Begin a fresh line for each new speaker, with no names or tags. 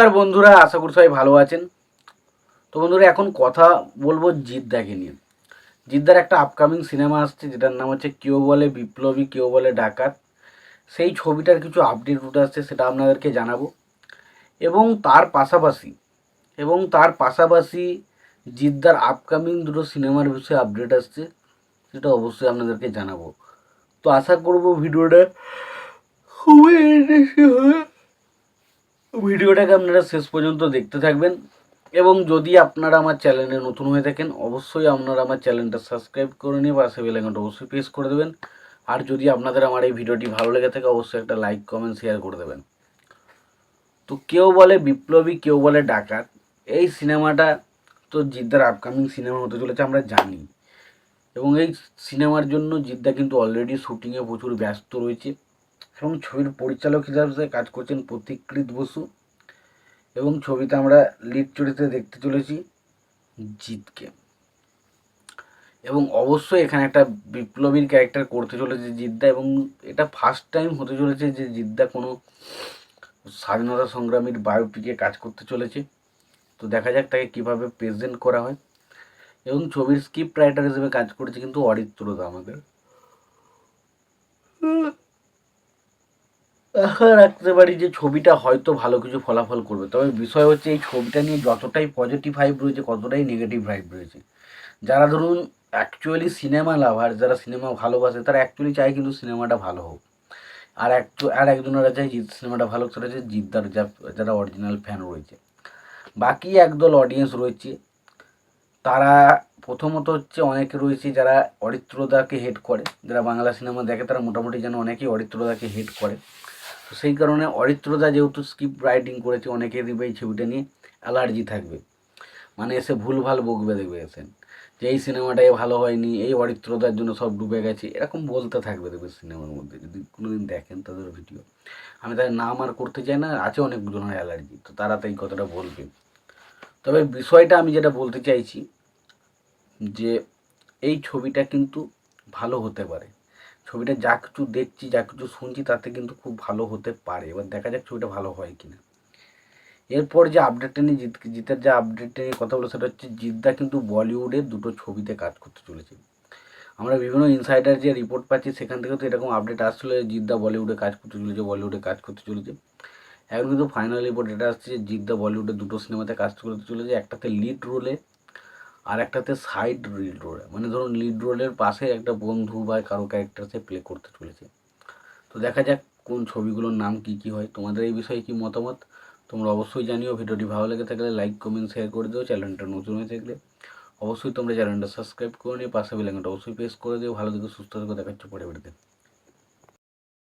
নমস্কার বন্ধুরা, আশা করি সবাই ভালো আছেন। তো বন্ধুরা, এখন কথা বলব জিদ্দাকে নিয়ে। জিদ্দার একটা আপকামিং সিনেমা আসছে, যেটার নাম হচ্ছে কেউ বলে বিপ্লবী, কেউ বলে ডাকাত। সেই ছবিটার কিছু আপডেট উঠে আসছে, সেটা আপনাদেরকে জানাব। এবং তার পাশাপাশি, এবং তার পাশাপাশি জিদ্দার আপকামিং দুটো সিনেমার বিষয়ে আপডেট আসছে, সেটা অবশ্যই আপনাদেরকে জানাব। তো আশা করব ভিডিওটা খুবই ইন্টারেস্টিং হবে ভিডিওটাকে আপনারা শেষ পর্যন্ত দেখতে থাকবেন। এবং যদি আপনারা আমার চ্যানেলে নতুন হয়ে থাকেন, অবশ্যই আপনারা আমার চ্যানেলটা সাবস্ক্রাইব করে নিয়ে পাশে বেলাইকনটা অবশ্যই প্রেস করে দেবেন। আর যদি আপনাদের আমার এই ভিডিওটি ভালো লেগে থাকে, অবশ্যই একটা লাইক, কমেন্ট, শেয়ার করে দেবেন। তো কেউ বলে বিপ্লবী, কেউ বলে ডাকাত। এই সিনেমাটা তো জিদ্দার আপকামিং সিনেমা হতে চলেছে, আমরা জানি। এবং এই সিনেমার জন্য জিদ্দা কিন্তু অলরেডি শুটিংয়ে প্রচুর ব্যস্ত রয়েছে। এবং ছবির পরিচালক হিসাবে কাজ করছেন প্রতীকৃত বসু। এবং ছবিতে আমরা লিড চরিত্রে দেখতে চলেছি জিতকে এবং অবশ্যই এখানে একটা বিপ্লবীর ক্যারেক্টার করতে চলেছে জিদ্দা এবং এটা ফার্স্ট টাইম হতে চলেছে যে জিদ্দা কোনো স্বাধীনতা সংগ্রামীর বায়োপিকে কাজ করতে চলেছে। তো দেখা যাক তাকে কীভাবে প্রেজেন্ট করা হয়। এবং ছবির স্ক্রিপ্ট রাইটার হিসেবে কাজ করেছে কিন্তু অরিত্রদা আমাদের। রাখতে পারি যে ছবিটা হয়তো ভালো কিছু ফলাফল করবে, তবে বিষয় হচ্ছে এই ছবিটা নিয়ে যতটাই পজিটিভ ভাইব রয়েছে, কতটাই নেগেটিভ ভাইব রয়েছে। যারা ধরুন অ্যাকচুয়ালি সিনেমা লাভার যারা সিনেমা ভালোবাসে, তারা অ্যাকচুয়ালি চায় কিন্তু সিনেমাটা ভালো হোক। আর এক আর একজনেরা চায় জিৎ সিনেমাটা ভালো হোক, সেটা হচ্ছে জিদ্দার যা, যারা অরিজিনাল ফ্যান রয়েছে। বাকি একদল অডিয়েন্স রয়েছে, তারা প্রথমত হচ্ছে অনেকে রয়েছে যারা অরিত্রদাকে হেড করে, যারা বাংলা সিনেমা দেখে, তারা মোটামুটি যেন অনেকেই অরিত্রদাকে হেড করে। তো সেই কারণে অরিত্রদা যেহেতু স্ক্রিপ্ট রাইটিং করেছে, অনেকে দিবে এই ছবিটা নিয়ে অ্যালার্জি থাকবে। মানে এসে ভুলভাল বকবে দেখবে এসে। যে এই সিনেমাটাই ভালো হয়নি, এই অরিত্রদার জন্য সব ডুবে গেছে, এরকম বলতে থাকবে দেখবে সিনেমার মধ্যে। যদি কোনোদিন দেখেন তাদের ভিডিও আমি তাদের নাম আর করতে চাই না, আছে অনেকজনের অ্যালার্জি তো তারা তাই কথাটা বলবে। তবে বিষয়টা আমি যেটা বলতে চাইছি, যে এই ছবিটা কিন্তু ভালো হতে পারে। ছবিটা যা কিছু দেখছি, যা কিছু শুনছি তাতে কিন্তু খুব ভালো হতে পারে। এবার দেখা যাক ছবিটা ভালো হয় কি না এরপর যে আপডেটটা নিয়ে জিত, জিতের যে আপডেটটা নিয়ে কথা বলো সেটা হচ্ছে জিদ্দা কিন্তু বলিউডের দুটো ছবিতে কাজ করতে চলেছে। আমরা বিভিন্ন ইনসাইডার যে রিপোর্ট পাচ্ছি, সেখান থেকে তো এরকম আপডেট আসলে জিদ্দা বলিউডে কাজ করতে চলেছে, বলিউডে কাজ করতে চলেছে। এখন কিন্তু ফাইনাল রিপোর্ট এটা আসছে যে জিদ্দা বলিউডে দুটো সিনেমাতে কাজ করতে চলেছে। একটাতে লিড রোলে আর একটাতে সাইড লিড রোলে মানে ধরুন লিড রোলের পাশে একটা বন্ধু বা কারও ক্যারেক্টার সে প্লে করতে চলেছে। তো দেখা যাক কোন ছবিগুলোর নাম কি কি হয়। তোমাদের এই বিষয়ে কি মতামত? তোমরা অবশ্যই জানিও। ভিডিওটি ভালো লেগে থাকলে লাইক কমেন্ট শেয়ার করে দিও। চ্যানেলটা নতুন হয়ে থাকলে অবশ্যই তোমরা চ্যানেলটা সাবস্ক্রাইব করে নিয়ে পাশে বেলাঙ্গাটা অবশ্যই প্রেস করে দিও। ভালো থেকে, সুস্থ থেকে। দেখাচ্ছ পরে বেড়ে